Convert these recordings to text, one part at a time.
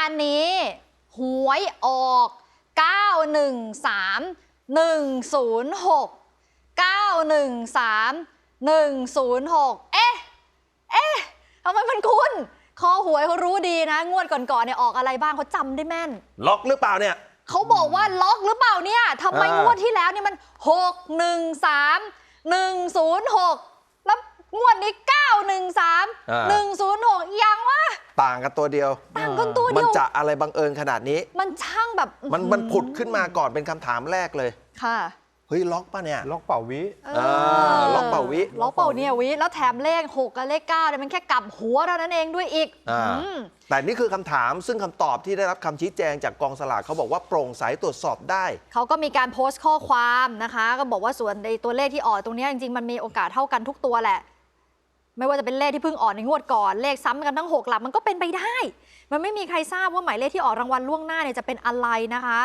านนี้ หวยออก 913 106 913 106 เอ๊ะ เอ๊ะทำไมมันคุ้น คอหวยเขารู้ดีนะ งวดก่อนๆเนี่ยออกอะไรบ้างเขาจำได้แม่น ล็อกหรือเปล่าเนี่ย เขาบอกว่าล็อกหรือเปล่าเนี่ยทำไมอ่าง งวดที่แล้วเนี่ยมัน 6 1 3 106 แล้วงวดนี้ 913 106ยังวะ ต่างกันตัวเดียว ต่างกันตัวมัเดีนยวจะอะไรบังเอิญขนาดนี้ มันช่างแบบมันมันผุดขึ้นมาก่อนเป็นคำถามแรกเลย ค่ะเฮ้ยล็อกป่ะเนี่ย ล็อกเป่าวิ เออล็อกเป่าวิล็อกเป่าเนี่ยวิ แล้วแถมเลข6กับเลข9เนี่ยมันแค่กลับหัวเท่านั้นเองด้วยอีกอ่า อืม แต่นี่คือคำถามซึ่งคำตอบที่ได้รับคำชี้แจงจากกองสลากเขาบอกว่าโปร่งใสตรวจสอบได้ เขาก็มีการโพสต์ข้อความนะคะ ก็บอกว่าส่วนในตัวเลขที่ออกตรงเนี้ยจริงๆ มันมีโอกาสเท่ากันทุกตัวแหละ ไม่ว่าจะเป็นเลขที่เพิ่งออกในงวดก่อนเลขซ้ำกันทั้ง 6 หลักมันก็เป็นไปได้ มันไม่มีใครทราบว่าหมายเลขที่ออกรางวัลล่วงหน้าเนี่ยจะเป็นอะไรนะคะ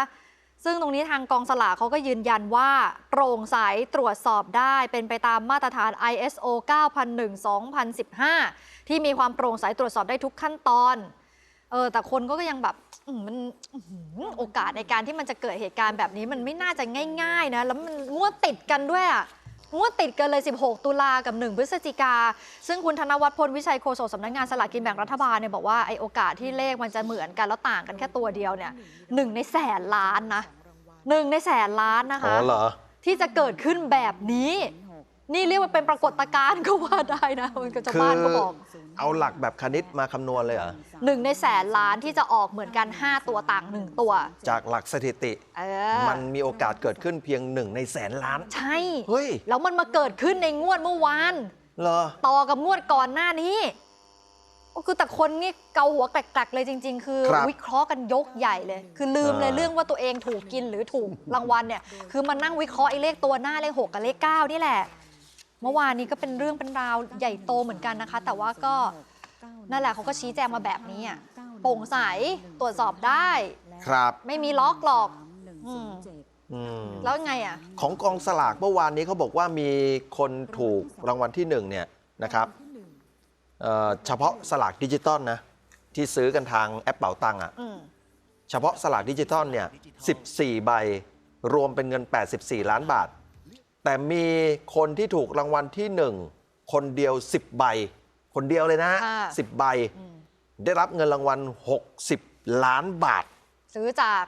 ซึ่งตรงนี้ทางกองสลากเขาก็ยืนยันว่าโปร่งใสตรวจสอบได้เป็นไปตามมาตรฐาน ISO 9001-2015 ที่มีความโปร่งใสตรวจสอบได้ทุกขั้นตอนเออแต่คนก็ยังแบบมันโอกาสในการที่มันจะเกิดเหตุการณ์แบบนี้มันไม่น่าจะง่าย ๆ นะ แล้วมันงวดติดกันด้วยอะ งวดติดกันเลย 16 ตุลากับ 1 พฤศจิกา ซึ่งคุณธนวัฒน์พลวิชัยโฆษกสำนักงานสลากกินแบ่งรัฐบาลเนี่ยบอกว่าไอโอกาสที่เลขมันจะเหมือนกันแล้วต่างกันแค่ตัวเดียวเนี่ยหนึ่งในแสนล้านนะหนึ่งในแสนล้านนะอ๋คะอเหรอที่จะเกิดขึ้นแบบนี้ นี่เรียกว่าเป็นปรากฏการณ์ก็ว่าได้นะมันก็ชาวคือบ้านก็บอกเอาหลักแบบคณิตมาคำนวณเลยเหรอหนึ่งในแสนล้านที่จะออกเหมือนกัน 5 ตัวต่าง 1 ตัว จากหลักสถิติ เออมันมีโอกาสเกิดขึ้นเพียงหนึ่งในแสนล้าน ใช่ เฮ้ยแล้วมันมาเกิดขึ้นในงวดเมื่อวาน เหรอ ต่อกับงวดก่อนหน้านี้ก็คือแต่คนนี่เกาหัวแกลกๆเลยจริง ๆ คือ ครับวิเคราะห์กันยกใหญ่เลย คือลืมเลยเออเรื่องว่าตัวเองถูกกินหรือถูกรางวัลเนี่ย คือมานั่งวิเคราะห์ไอ้เลขตัวหน้าเลขหกกับเลขเก้านี่แหละ เมื่อวานนี้ก็เป็นเรื่องเป็นราวใหญ่โตเหมือนกันนะคะ แต่ว่าก็นั่นแหละเขาก็ชี้แจงมาแบบนี้อะโปร่งใสตรวจสอบได้ ครับ ไม่มีล็อกหรอกอืมอืมแล้วไงอะ ของกองสลากเมื่อวานนี้เขาบอกว่ามีคนถูกรางวัลที่หนึ่งเนี่ยนะครับเอ่อเฉพาะสลากดิจิตอลนะที่ซื้อกันทางแอปเป๋าตังค์อะ อืมเฉพาะสลากดิจิตอลเนี่ย 14 ใบ รวมเป็นเงิน 84 ล้านบาท แต่มีคนที่ถูกรางวัลที่1คนเดียว 10 ใบ คนเดียวเลยนะค่ะ10ใบอืมได้รับเงินรางวัล 60 ล้านบาท ซื้อจาก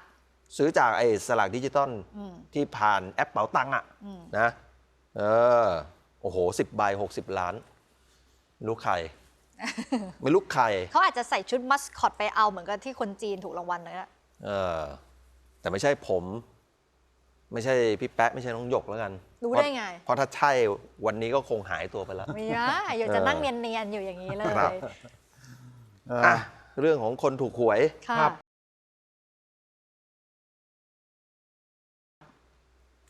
ซื้อจากไอ้สลากดิจิตอลอืมที่ผ่านแอปเป๋าตังค์อะอืมนะ เออ โอ้โห10ใบ60ล้านไม่รู้ใคร ไม่รู้ใคร เขาอาจจะใส่ชุดมัสคอตไปเอาเหมือนกับที่คนจีนถูกรางวัลเลยนะ เออแต่ไม่ใช่ผม ไม่ใช่พี่แป๊ะไม่ใช่น้องหยกแล้วกันรู้เพราะได้ไง เพราะถ้าใช่วันนี้ก็คงหายตัวไปแล้วไม่ได้อยากจะเออนั่งเนียนๆอยู่อย่างนี้เลยครับเอ่ออะเรื่องของคนถูกหวย ค่ะครับ